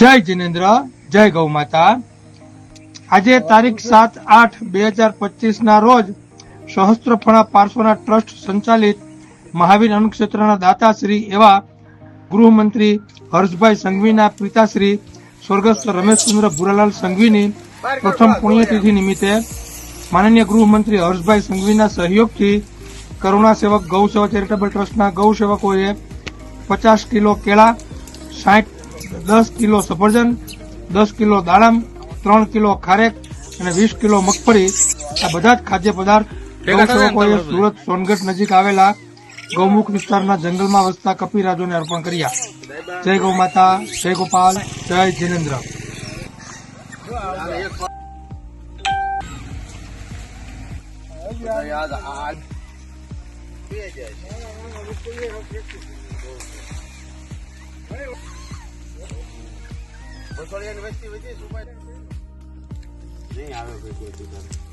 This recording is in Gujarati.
જય જિનેન્દ્ર, જય ગૌ માતા. આજે તારીખ સાત આઠ બે હજાર પચીસ ના રોજ સહસ્ત્રફળા પાર્શ્વના ટ્રસ્ટ સંચાલિત મહાવીર અન્નક્ષેત્રના દાતાશ્રી એવા ગૃહમંત્રી હર્ષભાઈ સંઘવીના પિતાશ્રી સ્વર્ગસ્થ રમેશચંદ્ર ભુરાલાલ સંઘવીની પ્રથમ પુણ્યતિથિ નિમિત્તે માનનીય ગૃહમંત્રી હર્ષભાઈ સંઘવીના સહયોગથી કરુણા સેવક ગૌ સેવા ચેરિટેબલ ટ્રસ્ટના ગૌ સેવકોએ પચાસ કિલો કેળા, સાઠ દસ કિલો સફરજન દસ કિલો દાડમ ત્રણ કિલો ખારેક અને વીસ કિલો મગફળી. આ બધા જ ખાદ્ય પદાર્થ ગૌ સુરત સોનગઢ નજીક આવેલા ગૌમુખ વિસ્તારના જંગલમાં વસતા કપિરાજોને અર્પણ કર્યા. જય ગૌ માતા જય ગોપાલ જય જિનેન્દ્ર. નહીં આવે કોઈ કોઈ